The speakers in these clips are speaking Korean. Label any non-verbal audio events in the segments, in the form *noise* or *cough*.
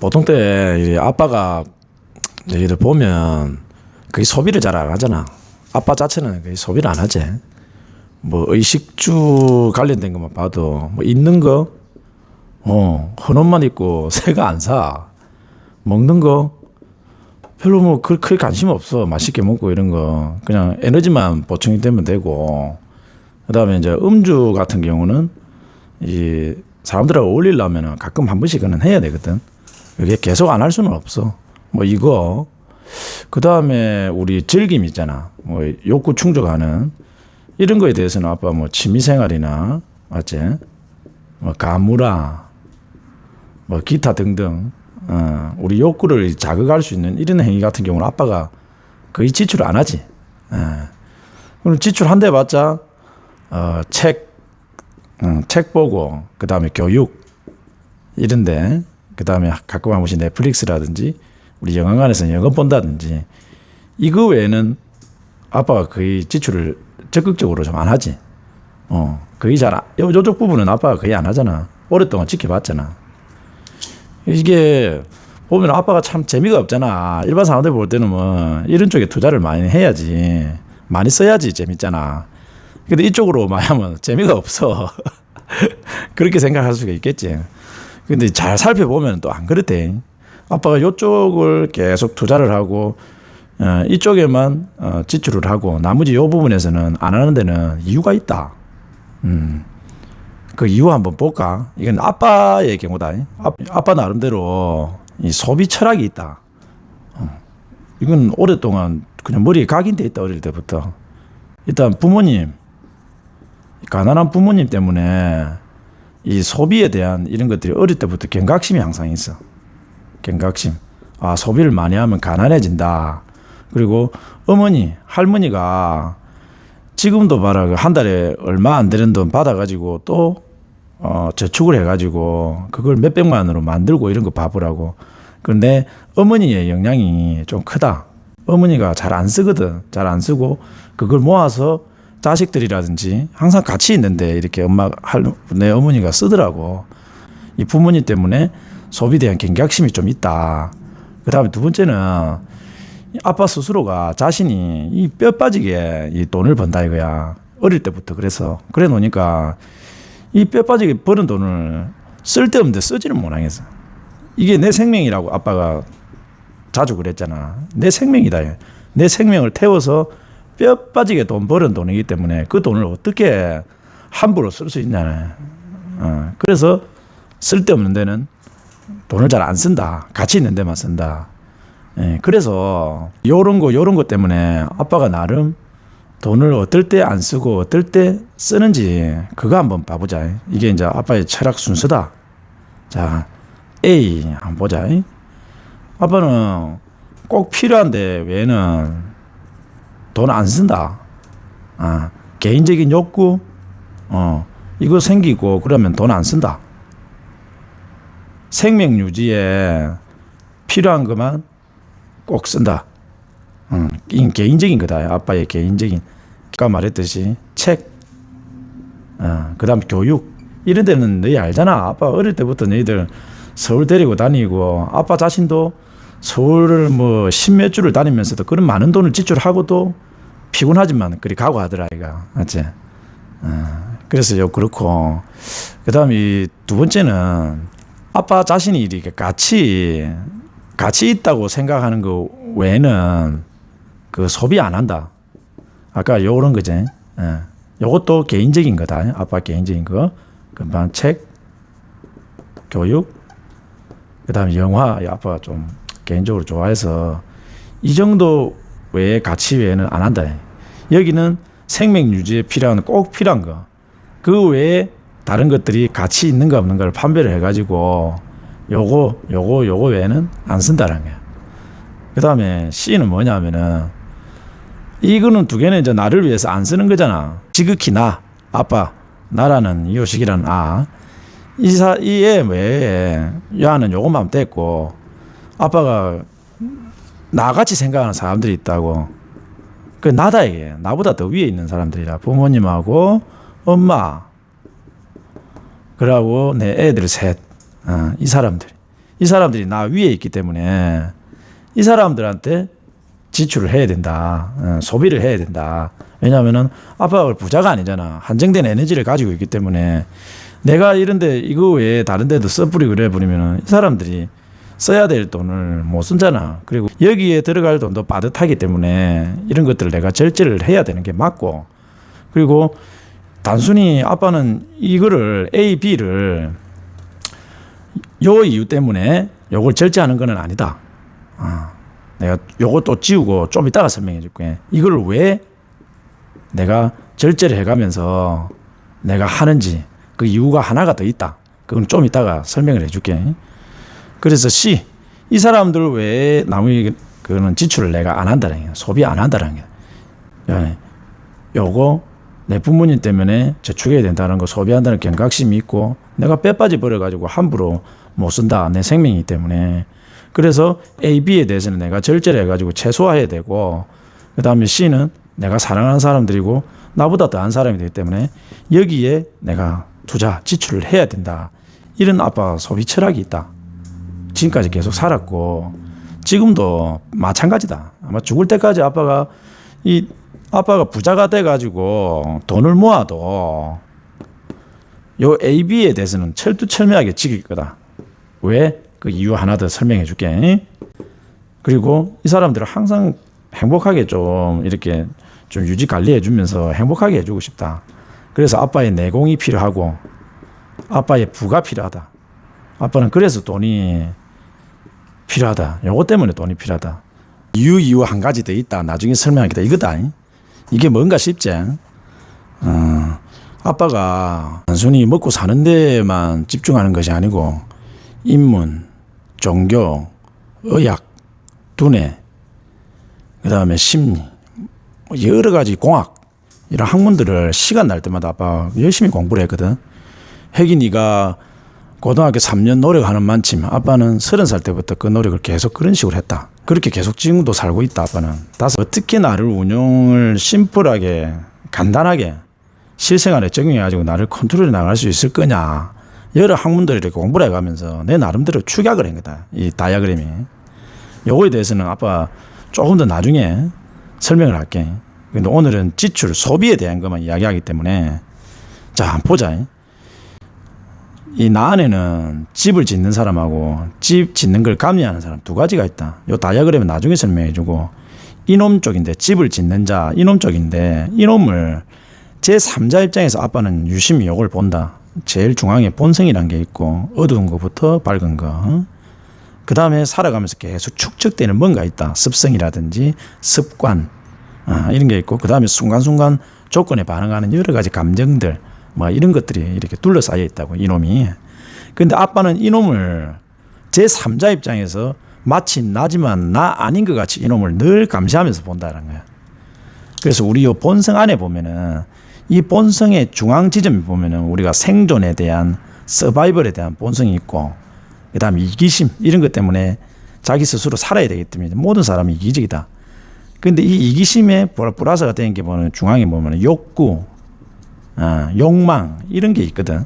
보통 때이 아빠가 이들 보면 거의 소비를 잘 안 하잖아. 아빠 자체는 거의 소비를 안 하지. 뭐 의식주 관련된 것만 봐도 뭐 입는 거, 어 헌옷만 입고 *laughs* 새가 안 사. 먹는 거 별로 뭐 그- 크게 관심 없어. 맛있게 먹고 이런 거 그냥 에너지만 보충이 되면 되고. 그다음에 이제 음주 같은 경우는 이 사람들하고 어울리려면 가끔 한 번씩은 해야 되거든. 이게 계속 안 할 수는 없어. 뭐 이거 그 다음에 우리 즐김 있잖아. 뭐 욕구 충족하는 이런 거에 대해서는 아빠 뭐 취미생활이나 맞지? 뭐 가무라 뭐 기타 등등 어, 우리 욕구를 자극할 수 있는 이런 행위 같은 경우는 아빠가 거의 지출 안 하지. 예. 그럼 지출 한 대 봤자 어, 책, 음, 책 보고 그 다음에 교육 이런데 그 다음에 가끔 한 번씩 넷플릭스라든지 우리 영화관에서 영화 본다든지 이거 외에는 아빠가 거의 지출을 적극적으로 좀 안 하지. 어, 거의 잘, 안- 요, 요쪽 부분은 아빠가 거의 안 하잖아. 오랫동안 지켜봤잖아. 이게 보면 아빠가 참 재미가 없잖아. 일반 사람들 볼 때는 뭐 이런 쪽에 투자를 많이 해야지. 많이 써야지 재밌잖아. 근데 이쪽으로 *laughs* 많이 하면 재미가 없어. *laughs* 그렇게 생각할 수가 있겠지. 근데 잘 살펴보면 또 안 그렇대. 아빠가 이쪽을 계속 투자를 하고 어, 이쪽에만 어, 지출을 하고 나머지 요 부분에서는 안 하는 데는 이유가 있다. 음. 그 이유 한번 볼까? 이건 아빠의 경우다. 아, 아빠 나름대로 이 소비 철학이 있다. 어. 이건 오랫동안 그냥 머리에 각인돼 있다 어릴 때부터. 일단 부모님 가난한 부모님 때문에 이 소비에 대한 이런 것들이 어릴 때부터 경각심이 항상 있어. 경각심. 아, 소비를 많이 하면 가난해진다. 그리고 어머니, 할머니가 지금도 봐라. 그한 달에 얼마 안 되는 돈 받아가지고 또, 어, 저축을 해가지고 그걸 몇백만 원으로 만들고 이런 거 봐보라고. 그런데 어머니의 영향이 좀 크다. 어머니가 잘 안 쓰거든. 잘 안 쓰고 그걸 모아서 자식들이라든지 항상 같이 있는데 이렇게 엄마, 할, 내 어머니가 쓰더라고. 이 부모님 때문에 소비에 대한 경각심이 좀 있다. 그 다음에 두 번째는 이 아빠 스스로가 자신이 이 뼈 빠지게 이 돈을 번다 이거야. 어릴 때부터 그래서 그래 놓으니까 이 뼈 빠지게 버는 돈을 쓸데없는데 쓰지는 못하겠어. 이게 내 생명이라고 아빠가 자주 그랬잖아. 내 생명이다. 내 생명을 태워서 뼈 빠지게 돈 버는 돈이기 때문에 그 돈을 어떻게 함부로 쓸 수 있냐. 어, 그래서 쓸데없는 데는 돈을 잘 안 쓴다. 가치 있는 데만 쓴다. 예, 그래서 요런 거 요런 것 때문에 아빠가 나름 돈을 어떨 때 안 쓰고 어떨 때 쓰는지 그거 한번 봐보자. 이게 이제 아빠의 철학 순서다. 자, A 한번 보자. 아빠는 꼭 필요한데 외에는 돈 안 쓴다. 아, 개인적인 욕구, 어, 이거 생기고 그러면 돈 안 쓴다. 생명 유지에 필요한 것만 꼭 쓴다. 음, 이 개인적인 거다. 아빠의 개인적인. 아까 말했듯이 책, 어, 그 다음 교육 이런 데는 너희 알잖아. 아빠 어릴 때부터 너희들 서울 데리고 다니고 아빠 자신도 서울을 뭐 십몇 주를 다니면서도 그런 많은 돈을 지출하고도 피곤하지만 그리 가고 하더라 이가 맞지? 어, 그래서 요 그렇고 그다음 이 두 번째는 아빠 자신이 이렇게 같이 가치 있다고 생각하는 거 외에는 그 소비 안 한다. 아까 요런 거지. 예. 요것도 개인적인 거다. 아빠 개인적인 거. 금방 책, 교육, 그 다음에 영화. 아빠가 좀 개인적으로 좋아해서 이 정도 외에 가치 외에는 안 한다. 여기는 생명 유지에 필요한 꼭 필요한 거. 그 외에 다른 것들이 가치 있는가 없는가를 판별을 해가지고 요거 요거 요거 외에는 안 쓴다는 거야. 그 다음에 C는 뭐냐면은 이거는 두 개는 이제 나를 위해서 안 쓰는 거잖아. 지극히 나 아빠 나라는 이요식이라는 아 이사 이애 외에 야는 요것만 됐고 아빠가 나같이 생각하는 사람들이 있다고. 그 나다 이게 나보다 더 위에 있는 사람들이라 부모님하고 엄마 그러고 내 애들 셋, 어, 이 사람들 이 사람들이 나 위에 있기 때문에 이 사람들한테 지출을 해야 된다. 어, 소비를 해야 된다. 왜냐하면은 아빠가 부자가 아니잖아. 한정된 에너지를 가지고 있기 때문에 내가 이런데 이거 외에 다른 데도 써뿌리고 그래 버리면은 이 사람들이 써야 될 돈을 못 쓰잖아. 그리고 여기에 들어갈 돈도 빠듯하기 때문에 이런 것들을 내가 절제를 해야 되는 게 맞고 그리고 단순히 아빠는 이거를 A, B를 요 이유 때문에 요걸 절제하는 거는 아니다. 아, 내가 또 지우고 좀 이따가 설명해 줄게. 이걸 왜 내가 절제를 해가면서 내가 하는지 그 이유가 하나가 더 있다. 그건 좀 이따가 설명을 해줄게. 그래서 C 이 사람들 왜 나머지 그거는 지출을 내가 안 한다는 게 소비 안 한다는 게. 예. 요거 내 부모님 때문에 저축해야 된다는 거 소비한다는 경각심이 있고 내가 빼빠지 버려 가지고 함부로 못 쓴다 내 생명이기 때문에 그래서 A, B에 대해서는 내가 절제를 해가지고 최소화해야 되고 그 다음에 C는 내가 사랑하는 사람들이고 나보다 더한 사람이기 때문에 여기에 내가 투자 지출을 해야 된다 이런 아빠 소비 철학이 있다 지금까지 계속 살았고 지금도 마찬가지다 아마 죽을 때까지 아빠가 이 아빠가 부자가 돼 가지고 돈을 모아도 요 A, B에 대해서는 철두철미하게 지킬 거다. 왜? 그 이유 하나 더 설명해 줄게. 그리고 이 사람들은 항상 행복하게 좀 이렇게 좀 유지 관리해 주면서 행복하게 해 주고 싶다. 그래서 아빠의 내공이 필요하고 아빠의 부가 필요하다. 아빠는 그래서 돈이 필요하다. 요거 때문에 돈이 필요하다. 이유 이유 한 가지 더 있다. 나중에 설명하겠다. 이거다. 이게 뭔가 싶지? 어, 아빠가 단순히 먹고 사는 데만 집중하는 것이 아니고 인문, 종교, 의학, 두뇌, 그 다음에 심리, 뭐 여러 가지 공학 이런 학문들을 시간 날 때마다 아빠 열심히 공부를 했거든. 혜gin이가 고등학교 3년 노력하는 만큼 아빠는 서른 살 때부터 그 노력을 계속 그런 식으로 했다. 그렇게 계속 지금도 살고 있다 아빠는. 다섯 어떻게 나를 운용을 심플하게 간단하게 실생활에 적용해가지고 나를 컨트롤해 나갈 수 있을 거냐. 여러 학문들을 이렇게 공부를 해가면서 내 나름대로 축약을 한 거다. 이 다이아그램이. 요거에 대해서는 아빠 조금 더 나중에 설명을 할게. 근데 오늘은 지출, 소비에 대한 것만 이야기하기 때문에 자, 보자. 이 나 안에는 집을 짓는 사람하고 집 짓는 걸 감리하는 사람 두 가지가 있다. 요 다이아그램은 나중에 설명해 주고 이놈 쪽인데 집을 짓는 자 이놈 쪽인데 이놈을 제 3자 입장에서 아빠는 유심히 요걸 본다. 제일 중앙에 본성이란 게 있고 어두운 것부터 밝은 거. 그 다음에 살아가면서 계속 축적되는 뭔가 있다. 습성이라든지 습관 아, 이런 게 있고 그 다음에 순간순간 조건에 반응하는 여러 가지 감정들 뭐 이런 것들이 이렇게 둘러싸여 있다고 이놈이. 근데 아빠는 이놈을 제 3자 입장에서 마치 나지만 나 아닌 것 같이 이놈을 늘 감시하면서 본다는 거야. 그래서 우리 요 본성 안에 보면은 이 본성의 중앙 지점에 보면은 우리가 생존에 대한 서바이벌에 대한 본성이 있고 그다음에 이기심 이런 것 때문에 자기 스스로 살아야 되기 때문에 모든 사람이 이기적이다. 근데 이 이기심에 플러스가 되는 게 보면 중앙에 보면 욕구, 아, 욕망 이런 게 있거든.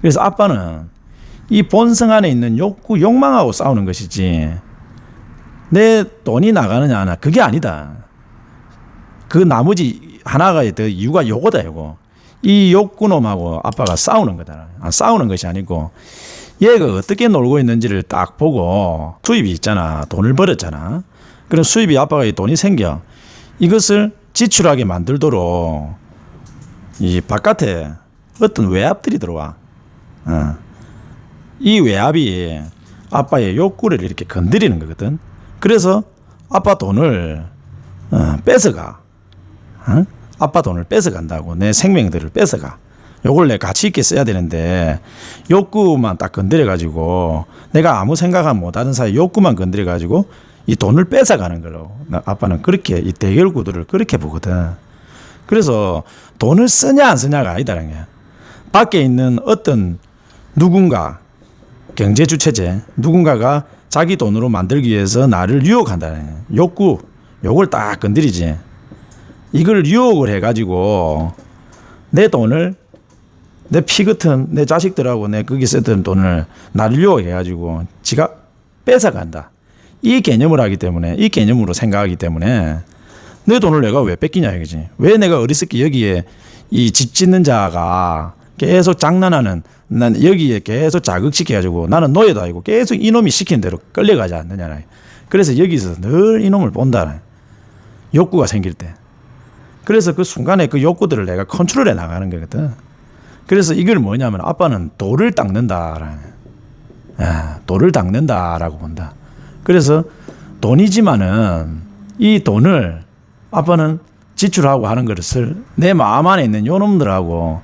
그래서 아빠는 이 본성 안에 있는 욕구, 욕망하고 싸우는 것이지 내 돈이 나가느냐 하나 그게 아니다. 그 나머지 하나가 더 이유가 요거다 요거. 이 욕구놈하고 아빠가 싸우는 거다. 아, 싸우는 것이 아니고 얘가 어떻게 놀고 있는지를 딱 보고 수입이 있잖아. 돈을 벌었잖아. 그럼 수입이 아빠가 이 돈이 생겨. 이것을 지출하게 만들도록 이 바깥에 어떤 외압들이 들어와. 어. 이 외압이 아빠의 욕구를 이렇게 건드리는 거거든. 그래서 아빠 돈을 어, 뺏어가. 어? 아빠 돈을 뺏어간다고 내 생명들을 뺏어가. 요걸 내 가치 있게 써야 되는데 욕구만 딱 건드려 가지고 내가 아무 생각 못하는 사이 욕구만 건드려 가지고 이 돈을 뺏어가는 걸로 나- 아빠는 그렇게 이 대결 구도를 그렇게 보거든. 그래서 돈을 쓰냐 안 쓰냐가 아니다라는 거야. 밖에 있는 어떤 누군가 경제 주체제 누군가가 자기 돈으로 만들기 위해서 나를 유혹한다는 거야. 욕구 요걸 딱 건드리지. 이걸 유혹을 해가지고 내 돈을 내 피 같은 내 자식들하고 내 거기 썼던 돈을 나를 유혹해가지고 지가 뺏어간다. 이 개념을 하기 때문에 이 개념으로 생각하기 때문에 내 돈을 내가 왜 뺏기냐 이거지. 왜 내가 어리석게 여기에 이 집 짓는 자가 계속 장난하는 난 여기에 계속 자극시켜가지고 나는 노예도 아니고 계속 이놈이 시킨 대로 끌려가지 않느냐. 그래서 여기서 늘 이놈을 본다. 욕구가 생길 때. 그래서 그 순간에 그 욕구들을 내가 컨트롤해 나가는 거거든. 그래서 이걸 뭐냐면 아빠는 돌을 닦는다. 아, 돌을 닦는다라고 본다. 그래서 돈이지만은 이 돈을 아빠는 지출하고 하는 것을 내 마음 안에 있는 요놈들하고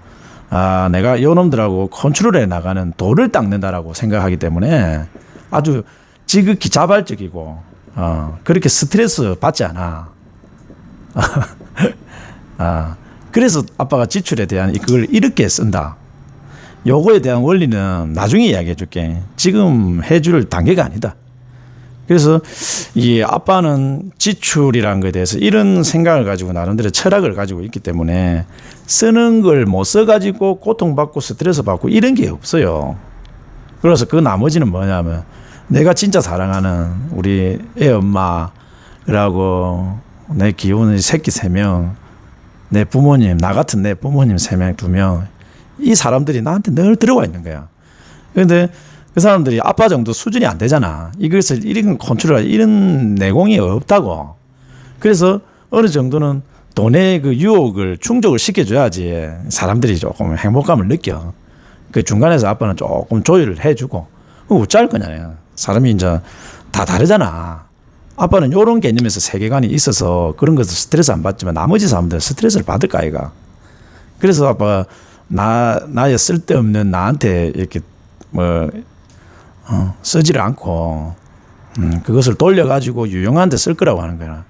아, 내가 요놈들하고 컨트롤해 나가는 돌을 닦는다라고 생각하기 때문에 아주 지극히 자발적이고 어, 그렇게 스트레스 받지 않아. *laughs* 아, 그래서 아빠가 지출에 대한 그걸 이렇게 쓴다. 요거에 대한 원리는 나중에 이야기해 줄게. 지금 해줄 단계가 아니다. 그래서 이 아빠는 지출이라는 것에 대해서 이런 생각을 가지고 나름대로 철학을 가지고 있기 때문에 쓰는 걸 못 써가지고 고통받고 스트레스 받고 이런 게 없어요. 그래서 그 나머지는 뭐냐면 내가 진짜 사랑하는 우리 애 엄마라고 내 귀여운 새끼 세 명, 내 부모님, 나 같은 내 부모님 세 명, 두 명, 이 사람들이 나한테 늘 들어와 있는 거야. 그런데 그 사람들이 아빠 정도 수준이 안 되잖아. 이것을 이런 컨트롤, 이런 내공이 없다고. 그래서 어느 정도는 돈의 그 유혹을 충족을 시켜줘야지 사람들이 조금 행복감을 느껴. 그 중간에서 아빠는 조금 조율을 해주고, 어찌할 거냐. 사람이 이제 다 다르잖아. 아빠는 이런 개념에서 세계관이 있어서 그런 것을 스트레스 안 받지만 나머지 사람들은 스트레스를 받을까, 아이가. 그래서 아빠가 나, 나의 쓸데없는 나한테 이렇게 뭐, 어, 쓰지를 않고, 음, 그것을 돌려가지고 유용한 데 쓸 거라고 하는 거야.